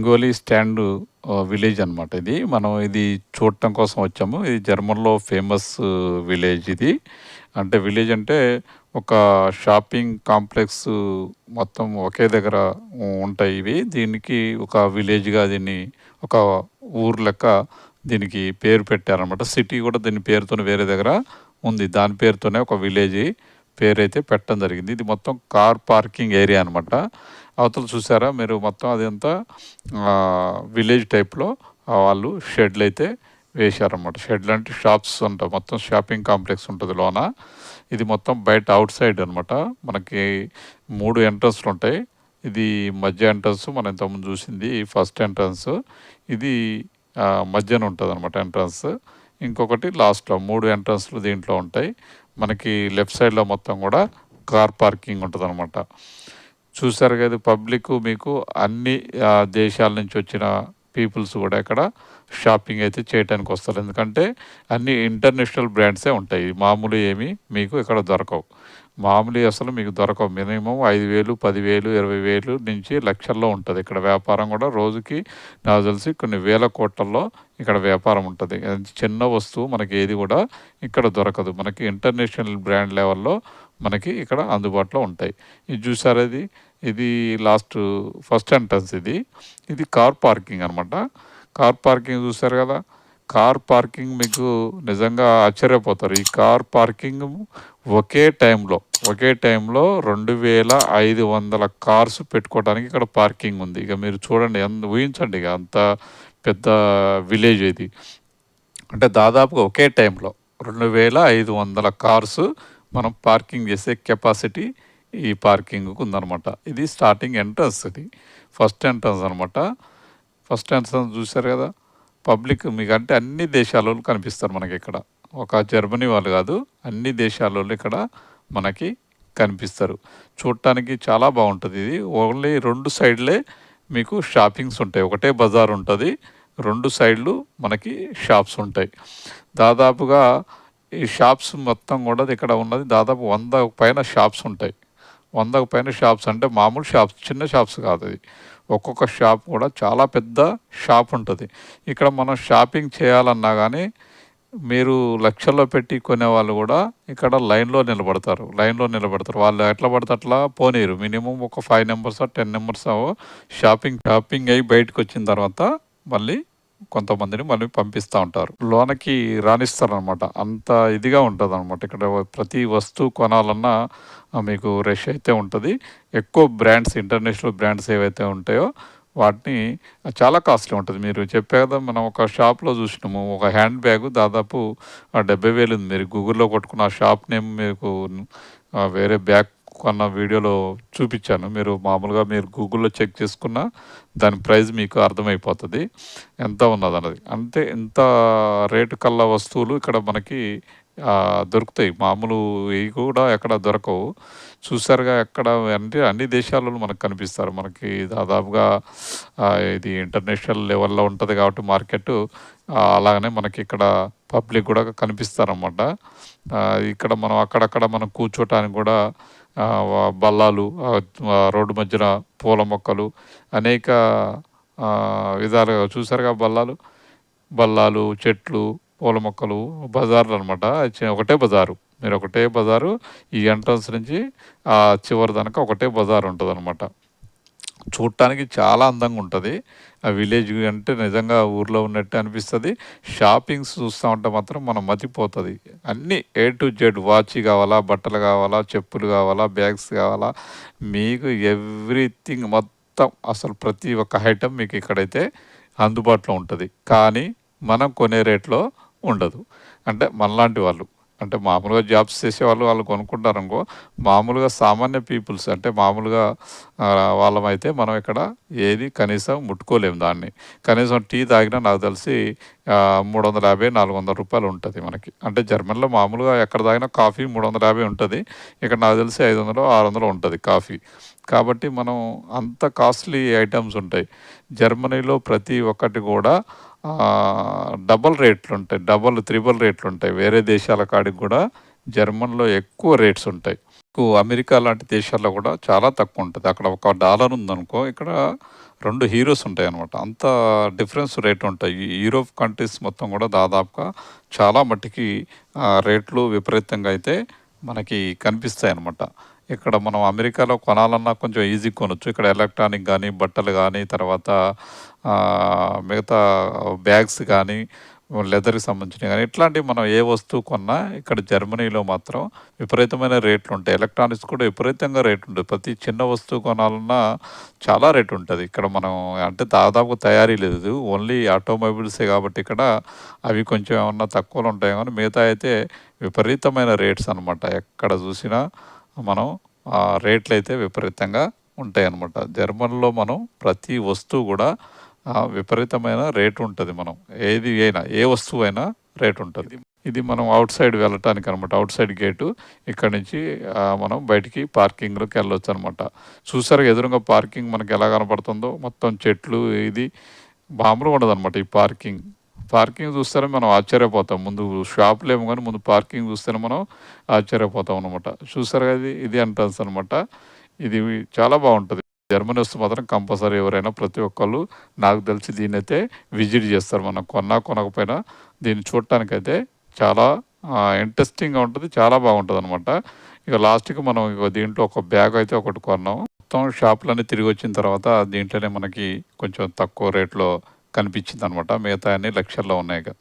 Hingoli stand village అనమాట ఇది. మనం ఇది చూడటం కోసం వచ్చాము. ఇది జర్మన్లో ఫేమస్ విలేజ్ ఇది. అంటే విలేజ్ అంటే ఒక షాపింగ్ కాంప్లెక్స్ మొత్తం ఒకే దగ్గర ఉంటాయి ఇవి. దీనికి ఒక విలేజ్గా దీన్ని ఒక ఊరు లెక్క దీనికి పేరు పెట్టారనమాట సిటీ కూడా దీని పేరుతో వేరే దగ్గర ఉంది. దాని పేరుతోనే ఒక విలేజ్. పేరైతే పెట్టడం జరిగింది. ఇది మొత్తం కార్ పార్కింగ్ ఏరియా అనమాట అవతల చూసారా మీరు మొత్తం అదంతా విలేజ్ టైప్లో వాళ్ళు షెడ్లు అయితే వేశారన్నమాట. షెడ్లు అంటే షాప్స్ ఉంటాయి మొత్తం షాపింగ్ కాంప్లెక్స్ ఉంటుంది లోన. ఇది మొత్తం బయట అవుట్ సైడ్ అనమాట మనకి మూడు ఎంట్రన్స్లు ఉంటాయి. ఇది మధ్య ఎంట్రన్స్ మనం ఇంతకుముందు చూసింది ఫస్ట్ ఎంట్రన్స్. ఇది మధ్యన ఉంటుంది అనమాట ఎంట్రన్స్. ఇంకొకటి లాస్ట్లో మూడు ఎంట్రన్స్లు దీంట్లో ఉంటాయి. మనకి లెఫ్ట్ సైడ్లో మొత్తం కూడా కార్ పార్కింగ్ ఉంటుంది అనమాట చూసారు కదా పబ్లిక్ మీకు అన్ని దేశాల నుంచి వచ్చిన పీపుల్స్ కూడా ఇక్కడ షాపింగ్ అయితే చేయడానికి వస్తారు. ఎందుకంటే అన్ని ఇంటర్నేషనల్ బ్రాండ్సే ఉంటాయి. మామూలు ఏమి మీకు ఇక్కడ దొరకవు. మామూలు అసలు మీకు దొరకవు. మినిమం ఐదు వేలు పదివేలు ఇరవై వేలు నుంచి లక్షల్లో ఉంటుంది. ఇక్కడ వ్యాపారం కూడా రోజుకి నాకు తెలిసి కొన్ని వేల కోట్లలో ఇక్కడ వ్యాపారం ఉంటుంది. చిన్న వస్తువు మనకి ఏది కూడా ఇక్కడ దొరకదు. మనకి ఇంటర్నేషనల్ బ్రాండ్ లెవెల్లో మనకి ఇక్కడ అందుబాటులో ఉంటాయి. ఇది చూసారు ఇది? ఇది లాస్ట్ ఫస్ట్ ఎంట్రన్స్ ఇది. ఇది కార్ పార్కింగ్ అనమాట కార్ పార్కింగ్ చూసారు కదా? కార్ పార్కింగ్ మీకు నిజంగా ఆశ్చర్యపోతారు. ఈ కార్ పార్కింగ్ ఒకే టైంలో ఒకే టైంలో రెండు వేల ఐదు వందల కార్స్ పెట్టుకోవడానికి ఇక్కడ పార్కింగ్ ఉంది. ఇక మీరు చూడండి ఎంత ఊహించండి ఇక అంత పెద్ద విలేజ్ ఇది. అంటే దాదాపుగా ఒకే టైంలో రెండు వేల ఐదు వందల కార్స్ మనం పార్కింగ్ చేసే కెపాసిటీ ఈ పార్కింగ్కు ఉందనమాట ఇది స్టార్టింగ్ ఎంట్రన్స్ ఇది ఫస్ట్ ఎంట్రన్స్ అనమాట ఫస్ట్ ఎంట్రన్స్ చూశారు కదా పబ్లిక్ మీకు అంటే అన్ని దేశాల కనిపిస్తారు మనకి ఇక్కడ. ఒక జర్మనీ వాళ్ళు కాదు అన్ని దేశాల ఇక్కడ మనకి కనిపిస్తారు. చూడటానికి చాలా బాగుంటుంది ఇది. ఓన్లీ రెండు సైడ్లే మీకు షాపింగ్స్ ఉంటాయి. ఒకటే బజార్ ఉంటుంది. రెండు సైడ్లు మనకి షాప్స్ ఉంటాయి. దాదాపుగా ఈ షాప్స్ మొత్తం కూడా ఇక్కడ ఉన్నది. దాదాపు వంద పైన షాప్స్ ఉంటాయి. వందకు పైన షాప్స్ అంటే మామూలు షాప్స్ చిన్న షాప్స్ కాదు అది ఒక్కొక్క షాప్ కూడా చాలా పెద్ద షాప్ ఉంటుంది. ఇక్కడ మనం షాపింగ్ చేయాలన్నా కానీ మీరు లక్షల్లో పెట్టి కొనే వాళ్ళు కూడా ఇక్కడ లైన్లో నిలబడతారు. లైన్లో నిలబడతారు. వాళ్ళు ఎట్లా పడితే అట్లా పోనీరు. మినిమం ఒక five numbers ten numbers shopping shopping అయ్యి బయటకు వచ్చిన తర్వాత మళ్ళీ కొంతమందిని మళ్ళీ పంపిస్తూ ఉంటారు. లోనకి రాణిస్తారనమాట. అంత ఇదిగా ఉంటుంది అనమాట ఇక్కడ ప్రతి వస్తువు కొనాలన్నా మీకు రష్ అయితే ఉంటుంది. ఎక్కువ బ్రాండ్స్ ఇంటర్నేషనల్ బ్రాండ్స్ ఏవైతే ఉంటాయో వాటిని చాలా కాస్ట్లీ ఉంటుంది. మీరు చెప్పే కదా మనం ఒక షాప్లో చూసినాము ఒక హ్యాండ్ బ్యాగ్ దాదాపు డెబ్బై వేలు ఉంది. మీరు గూగుల్లో కొట్టుకున్న ఆ షాప్ నేమ్ మీకు వేరే బ్యాగ్ కొన్న వీడియోలో చూపించాను. మీరు మామూలుగా మీరు గూగుల్లో చెక్ చేసుకున్న దాని ప్రైస్ మీకు అర్థమైపోతుంది. ఎంత ఉన్నది అన్నది అంతే ఎంత రేటు కల్లా వస్తువులు ఇక్కడ మనకి దొరుకుతాయి. మామూలు ఇవి కూడా ఎక్కడ దొరకవు. చూసారుగా ఎక్కడ అంటే అన్ని దేశాలలో మనకు కనిపిస్తారు. మనకి దాదాపుగా ఇది ఇంటర్నేషనల్ లెవెల్లో ఉంటుంది కాబట్టి మార్కెట్. అలాగనే మనకి ఇక్కడ పబ్లిక్ కూడా కనిపిస్తారన్నమాట. ఇక్కడ మనం అక్కడక్కడ మనం కూర్చోటానికి కూడా బల్లాలు రోడ్డు మధ్యన పూల మొక్కలు అనేక విధాలుగా చూసారుగా బల్లాలు? బల్లాలు చెట్లు పూల మొక్కలు బజార్లు అనమాట ఒకటే బజారు. మీరు ఒకటే బజారు ఈ ఎంట్రన్స్ నుంచి ఆ చివరి దానికి ఒకటే బజార్ ఉంటుంది అనమాట చూడటానికి చాలా అందంగా ఉంటుంది. ఆ విలేజ్ అంటే నిజంగా ఊర్లో ఉన్నట్టు అనిపిస్తుంది. షాపింగ్స్ చూస్తూ ఉంటే మాత్రం మనం మతిపోతుంది. అన్నీ ఏ టు జెడ్ వాచ్ కావాలా బట్టలు కావాలా చెప్పులు కావాలా బ్యాగ్స్ కావాలా మీకు ఎవ్రీథింగ్ మొత్తం అసలు ప్రతి ఒక్క ఐటెం మీకు ఇక్కడైతే అందుబాటులో ఉంటుంది. కానీ మనం కొనే రేట్లో ఉండదు. అంటే మనలాంటి వాళ్ళు. అంటే మామూలుగా జాబ్స్ చేసేవాళ్ళు వాళ్ళు కొనుక్కుంటారు అనుకో మామూలుగా సామాన్య పీపుల్స్ అంటే మామూలుగా వాళ్ళమైతే మనం ఇక్కడ ఏది కనీసం ముట్టుకోలేము దాన్ని. కనీసం టీ తాగినా నాకు తెలిసి మూడు వందల యాభై నాలుగు వందల రూపాయలు ఉంటుంది మనకి. అంటే జర్మన్లో మామూలుగా ఎక్కడ తాగినా కాఫీ మూడు వందల యాభై ఉంటుంది. ఇక్కడ నాకు తెలిసి ఐదు వందలు ఆరు వందలు ఉంటుంది కాఫీ. కాబట్టి మనం అంత కాస్ట్లీ ఐటమ్స్ ఉంటాయి. జర్మనీలో ప్రతి ఒక్కటి కూడా డబల్ రేట్లు ఉంటాయి డబల్ త్రిబుల్ రేట్లు ఉంటాయి. వేరే దేశాల కాడికి కూడా జర్మన్లో ఎక్కువ రేట్స్ ఉంటాయి. కు అమెరికా లాంటి దేశాల్లో కూడా చాలా తక్కువ ఉంటుంది. అక్కడ ఒక డాలర్ ఉందనుకో, ఇక్కడ రెండు హీరోస్ ఉంటాయి అనమాట అంత డిఫరెన్స్ రేట్ ఉంటాయి. ఈ యూరోప్ కంట్రీస్ మొత్తం కూడా దాదాపుగా చాలా మట్టికి రేట్లు విపరీతంగా అయితే మనకి కనిపిస్తాయి అనమాట ఇక్కడ మనం అమెరికాలో కొనాలన్నా కొంచెం ఈజీగా కొనొచ్చు. ఇక్కడ ఎలక్ట్రానిక్ కానీ బట్టలు కానీ తర్వాత మిగతా బ్యాగ్స్ కానీ లెదర్‌కి సంబంధించినవి కానీ ఇట్లాంటివి మనం ఏ వస్తువు కొన్నా ఇక్కడ జర్మనీలో మాత్రం విపరీతమైన రేట్లు ఉంటాయి ఎలక్ట్రానిక్స్ కూడా విపరీతంగా రేటుంటది. ప్రతి చిన్న వస్తువు కొనాలన్నా చాలా రేటు ఉంటుంది ఇక్కడ మనం అంటే దాదాపు తయారీ లేదు. ఓన్లీ ఆటోమొబైల్సే కాబట్టి ఇక్కడ అవి కొంచెం ఏమన్నా తక్కువలో ఉంటాయి కానీ మిగతా అయితే విపరీతమైన రేట్స్ అనమాట. ఎక్కడ చూసినా మనం రేట్లు అయితే విపరీతంగా ఉంటాయనమాట. జర్మన్లో మనం ప్రతి వస్తువు కూడా విపరీతమైన రేటు ఉంటుంది మనం. ఏది అయినా, ఏ వస్తువు అయినా రేటు ఉంటుంది ఇది మనం అవుట్ సైడ్ వెళ్ళటానికనమాట. Outside gate. ఇక్కడ నుంచి మనం బయటికి పార్కింగ్‌లోకి అనమాట చూసారు ఎదురుంగా పార్కింగ్ మనకెలా కనపడుతుందో, మొత్తం చెట్లు ఇది మామూలుగా ఉండదనమాట ఈ పార్కింగ్. పార్కింగ్ చూస్తేనే మనం ఆశ్చర్యపోతాం. ముందు షాపులు ఏమో కానీ ముందు పార్కింగ్ చూస్తేనే మనం ఆశ్చర్యపోతాం అనమాట. చూస్తారు ఇది, ఇది ఎంట్రన్స్ అనమాట. ఇది చాలా బాగుంటుంది జర్మనీ వస్తే మాత్రం కంపల్సరీ ఎవరైనా ప్రతి ఒక్కళ్ళు నాకు తెలిసి దీన్నైతే విజిట్ చేస్తారు మనం కొన్నా, కొనకపోయినా దీన్ని చూడటానికైతే చాలా ఇంట్రెస్టింగ్‌గా ఉంటుంది చాలా బాగుంటుంది అనమాట ఇక లాస్ట్‌కి మనం ఇక దీంట్లో ఒక బ్యాగ్ అయితే ఒకటి కొన్నాం. మొత్తం షాపులన్నీ తిరిగొచ్చిన తర్వాత దీంట్లోనే మనకి కొంచెం తక్కువ రేట్‌లో కనిపించింది అనమాట మిగతా అన్ని లక్షల్లో ఉన్నాయి. కదా